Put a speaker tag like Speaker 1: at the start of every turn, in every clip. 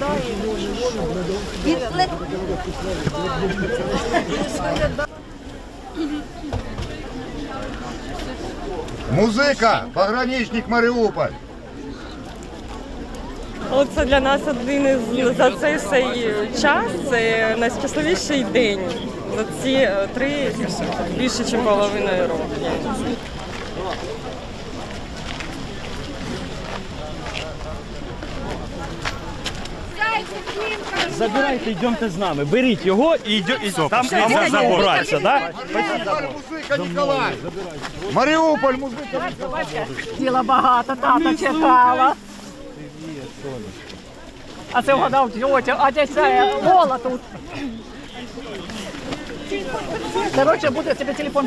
Speaker 1: виглядає.
Speaker 2: Він ле-
Speaker 3: Музика, пограничник Маріуполь.
Speaker 1: Оце для нас один із за цей цей час. Це найщасливіший день. За ці е, три більше, ніж половиною року.
Speaker 4: Забирайте, йдемте з нами. Беріть його і йдете. Там а можна убратися, да?
Speaker 3: Маріуполь, музика Ніколай. Маріуполь, музика.
Speaker 5: Діла багато, тата чекала. А це вгадав тьотя, а десь це Лола тут. Коротше, буде тебе телефон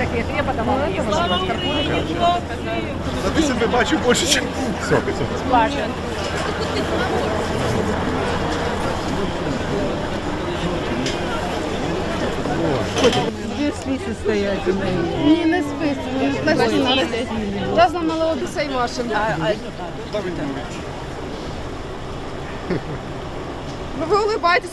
Speaker 5: всякі хліба давала, я
Speaker 3: Та ти себе бачу більше, ніж...
Speaker 5: плаче.
Speaker 6: Ні, не списано. Перший народився. Я зламала Одесей вашим. Ну ви улибаєтесь.